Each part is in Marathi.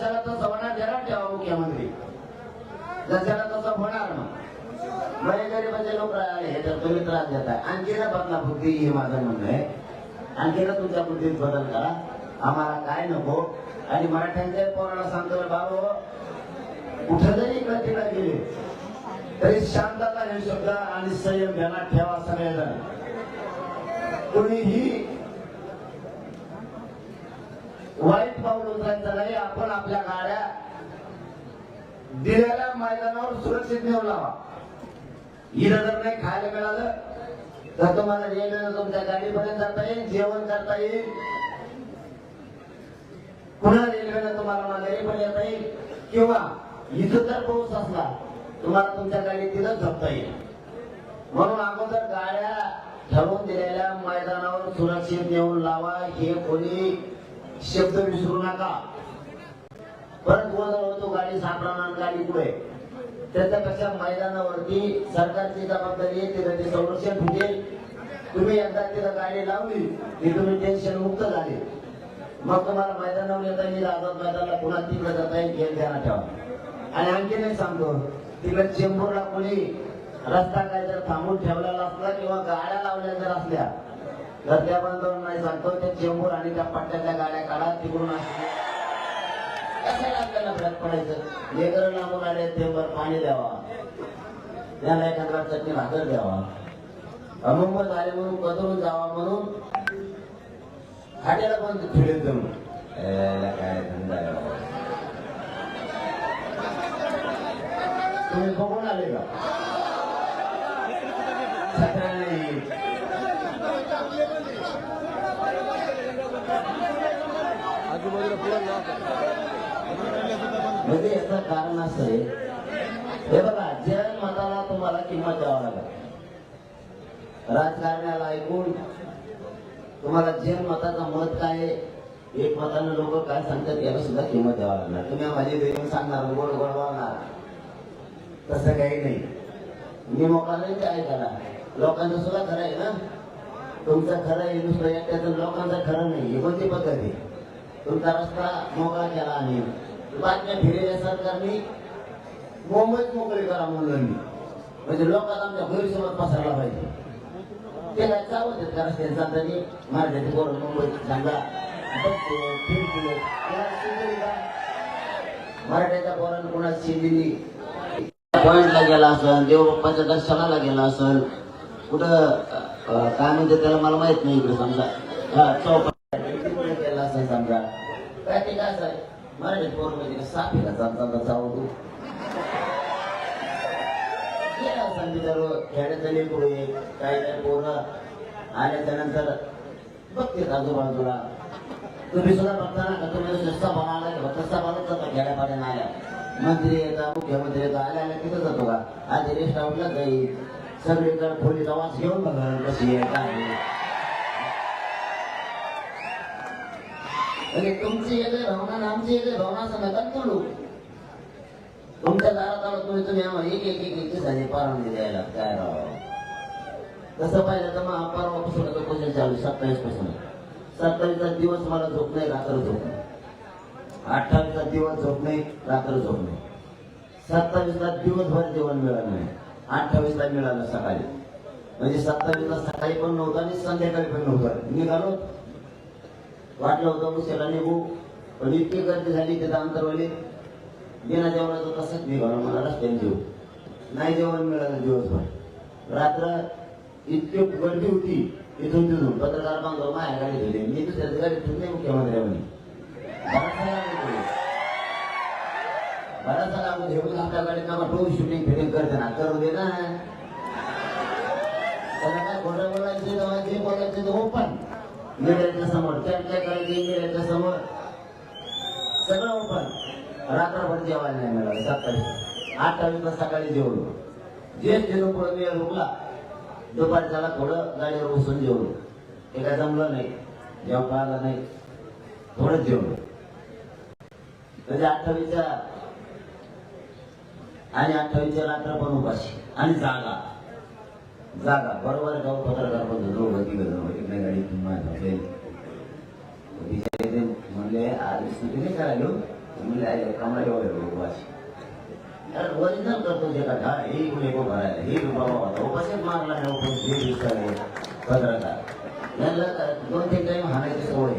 जशाला तसं होणार जरा ठेवा मुख्यमंत्री जशाला तसं होणार मग. बरे गरीबाचे लोक राहिले हे तर तुम्ही त्रास देताय. आणखी ना बदला बुद्धी हे माझं म्हणणं आहे. आणखी ना तुमच्या बुद्धीत बदल करा. आम्हाला काय नको? आणि मराठ्यांच्या पोराला सांगतो बाबा कुठं जरी इकडे तिकडे गेले. तरी शांतता हे शकता आणि संयम घ्याला ठेवा सगळेजण. कोणीही वाईट पाऊल उचलायचं नाही आपण आपल्या गाड्या दिलेल्या मैदानावर सुरक्षित नेऊ लावा. इथं जर नाही खायला मिळालं तर तुम्हाला रेल्वेनं तुमच्या गाडीपर्यंत जाता येईल जेवण करता येईल. पुन्हा रेल्वेनं तुम्हाला माघारी पण येता येईल. किंवा इथं जर पाऊस असला तुम्हाला तुमच्या गाडीत तिथं झोपता येईल. म्हणून अगोदर गाड्या ठरवून दिलेल्या मैदानावर सुरक्षित नेऊन लावा. हे कोणी शब्द विसरू नका. परत गोंधळ होतो गाडी सापडणार गाडी पुढे. त्याच्यापेक्षा मैदानावरती सरकारची जबाबदारी आहे तिथं ते संरक्षण होते तुम्ही एकदा तिथं गाडी लावली की तुम्ही टेन्शन मुक्त झाले. मग तुम्हाला मैदानावर येता येईल आझाद मैदानाला पुन्हा तिकडे जाता येईल खेळ ध्यानात ठेवा. आणि आणखी नाही सांगतो तिकडे चेंबूरला कोणी रस्ता काय जर थांबून ठेवलेला असला किंवा गाड्या लावल्या जर असल्या तर त्या नाही सांगतो त्या चेंबूर आणि त्या पट्ट्याच्या गाड्या काढा तिकडून कशाला आपल्याला फरक पडायचं? लेकर लांबून आले तेवर पाणी द्यावा. त्याला एखाद्या चटणी भाकर द्यावा. अमुंबर झाले म्हणून कदरून जावा म्हणून खाट्याला पण फिरेल जमून काय धंदा तुम्ही बघून आले का छत्र्या नाही आजूबाजूला पुढे म्हणजे याचं कारण असं आहे हे बघा जन मताला तुम्हाला किंमत द्यावा लागेल. राजकारण्याला ऐकून तुम्हाला जे मताचं मत काय आहे, एक मतानं लोक काय सांगतात याला सुद्धा किंमत द्यावा लागणार. तुम्ही माझी देऊन सांगणार गोड गोड बोलणार. तसं काही नाही. मी मोकाला काय ते ऐकायला. लोकांचं सुद्धा खरं आहे ना? तुमचं खरं आहे नुसतं त्याचं लोकांचं खरं नाही ही कोणती पद्धत आहे? तुमचा रस्ता मोकळा केला आणि बातम्या फिरलेल्या सरकारने मुंबईत मोकळी करा म्हणलं मी म्हणजे लोकांना आमच्या गैरसमज पसरला पाहिजे ते काय चालवत आहेत का रस्त्याने चालताना मराठ्याचे पोरं मुंबईत सांगा बघते फिरते कोणाला शिंदली का? मराठ्याच्या पोरानं कोणाला शिंदिली पॉइंटला गेला असेल देवबाप्पाच्या दर्शनाला गेला असेल कुठं अं, काय म्हणते त्याला मला माहीत नाही इकडे समजा हा, चौपाटी गेला असेल समजा काय ते काय असं मराठी पोर म्हणजे साप आहे चालता चालू तू गेला असेल बिचारो खेड्याचं लेकरू आहे काही काही पोरं आल्याच्यानंतर बघते आजूबाजूला तुम्ही सुद्धा बघता ना का तुम्ही नुसतं सभा आला की फक्त सभाच जाता खेड्यापाड्यानं आल्या मंत्री येतात मुख्यमंत्री येतात आल्या आल्या तिथं जातो का आधी रेस्ट हाऊसला जाईल सगळीकडे खोलीचा वास घेऊन बघा कशी आहे काय म्हणजे तुमची येते भावना आमची येते भावना असं नका तुमच्या दारात आलो तुम्ही तुम्ही आम्हाला एक एक एक एक दिवसाने परवानगी द्यायला. काय राव? तसं पाहिलं तर मग परवापासून आता क्वेश्चन चालू सत्तावीसपासून सत्तावीसचा दिवस मला झोप नाही रात्र झोप नाही. अठ्ठावीसचा दिवस झोप नाही रात्र झोप नाही. सत्तावीसला दिवसभर जेवण मिळालं नाही. अठ्ठावीसला मिळालं सकाळी. म्हणजे सत्तावीसला सकाळी पण नव्हतं आणि संध्याकाळी पण नव्हतं. निघालो वाटलं होतं उशिरा निघू पण इतकी गर्दी झाली तिथं अंतरवाली बिना जेवणाचं कसंच निघाला? मला रस्त्याने जेव नाही जेवण मिळालं दिवसभर. रात्र इतकी गर्दी होती इथून तिथून. पत्रकार बांधव माझ्या गाडी दिली मी दुसऱ्या गाडीत नाही मुख्यमंत्र्यांनी बराचसा लागू घेऊन आपल्या गाडीत नावा टोल शूटिंग फिटिंग करते ना. करू दे ना. त्याला काय खोटं बोलायचं? जे बोलायचं ओपन मिळायच्या समोर चर्चा करायची मिळायच्या समोर. सगळं ओपन रात्रभर जेवायला नाही मिळालं सकाळी. अठ्ठावीसला सकाळी जेवलो. जे जेवण पुढे वेळ रुकला दुपारी त्याला थोडं गाडीवर बसून जेवलो. ते काय जमलं नाही. जेव्हा पाहिलं नाही थोडंच जेवलो. म्हणजे अठ्ठावीसच्या आणि अठ्ठावीसच्या रात्र पण उपाशी. आणि जागा. जागा. बरोबर आहे हो, पत्रकार पण दोघं तिघ इकडे गाडी म्हणले आज म्हणले ओरिजिनल करतो जे हे भरायला हे बाबा होता मारला नाही हे पत्रकार यांना दोन तीन टाइम हाणायची सवय.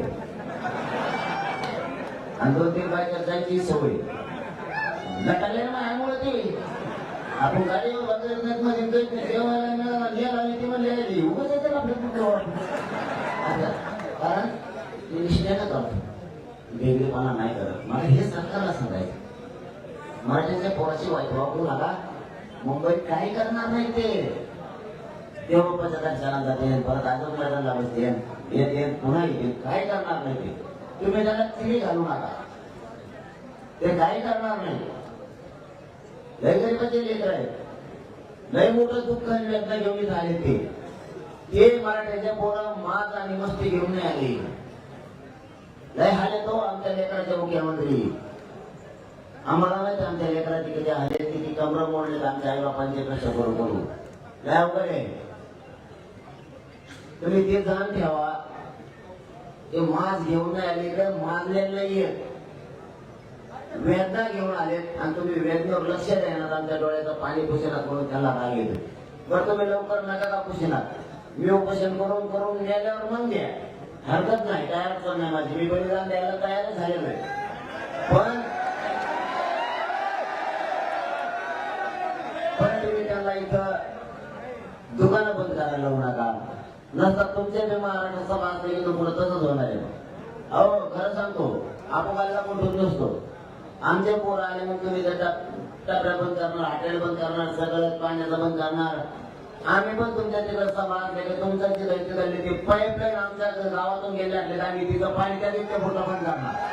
आणि दोन तीन बायका जायची सवय. नटाले ना मुळे ते आपण गाडीवर बघत नाहीत म्हणजे काही जेवायला मिळाला लिहायला आणि ती म्हणली लिहिली उगाच येते ना आपल्या कुठं अच्छा कारण ते निश्चयानं करतो वेगळेपणा नाही करत. मला हे सरकारला सांगायचं. मराठीच्या पोराची वाईट वापरू नका. मुंबईत काही करणार नाही ते. तेव्हा पचकांच्या जाते परत अजून मैदानला बसते येत येत पुन्हा येते काय करणार नाही ते. तुम्ही त्याला तिघी घालू नका. ते काही करणार नाही. लय गरीबाचे लेकर आहेत. लय मोठं दुःख आणि वेदना घेऊन आले ते. ते मराठ्याच्या पोरं मात आणि मस्ती घेऊन नाही आली. लय हाल तो हो आमच्या लेकराच्या मुख्यमंत्री. आम्हाला माहिती आमच्या लेकराची किती हाले किती कमर मोडले आमच्या आई बापांचे कष्ट करू करू लय अवघड आहे. तुम्ही ते जाण ठेवा. ते मास घेऊन नाही आले तर नाहीये वेदना घेऊन आलेत आणि तुम्ही वेदनेवर लक्ष देणार आमच्या डोळ्याचं पाणी पुसेनात म्हणून त्याला राग येतो बरं तुम्ही लवकर नका का पुसेनात मी उपोषण करून करून गेल्यावर मग द्या. हरकत नाही काय अडचण नाही माझी मी बलिदान द्यायला तयार झालेलो आहे. पण पण तुम्ही त्यांना इथं दुकानं बंद करायला लावू नका. नसतात तुमच्या बी महाराष्ट्र सभा असले की पुढे तसंच होणार आहे. अहो खरं सांगतो आपोगायला कोण नसतो आमचे पोर आले मग तुम्ही त्या टपऱ्या बंद करणार हॉटेल बंद करणार सगळं पाण्याचं बंद करणार. आम्ही पण तुमच्या तिकडे सभा केले तुमच्या तिकडे तिकडले ते पाईपलाईन आमच्या गावातून गेले असले तर आम्ही तिथं पाणी त्या दिवशी पूर्ण बंद करणार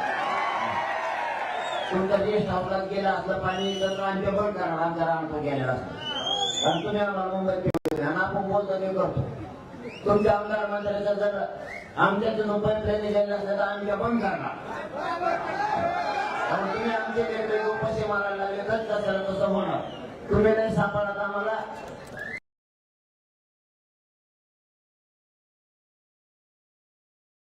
तुमच्या गेस्ट हाऊसला गेलं असलं पाणी तर आम्ही ते बंद करणार आमच्या राहतो गेलेलं असतं. आणि तुम्ही आम्हाला मुंबईत आणि आपण बोलतो ते करतो. तुमच्या आमदार मंत्र्याचं जर आमच्या तिथून पाईपलाईन गेले असलं तर आम्ही ते बंद करणार. आणि तुम्ही आमचे वेगवेगळे उपाशी मारायला लागले तर तसं तसं होणार. तुम्ही नाही सापडत आम्हाला.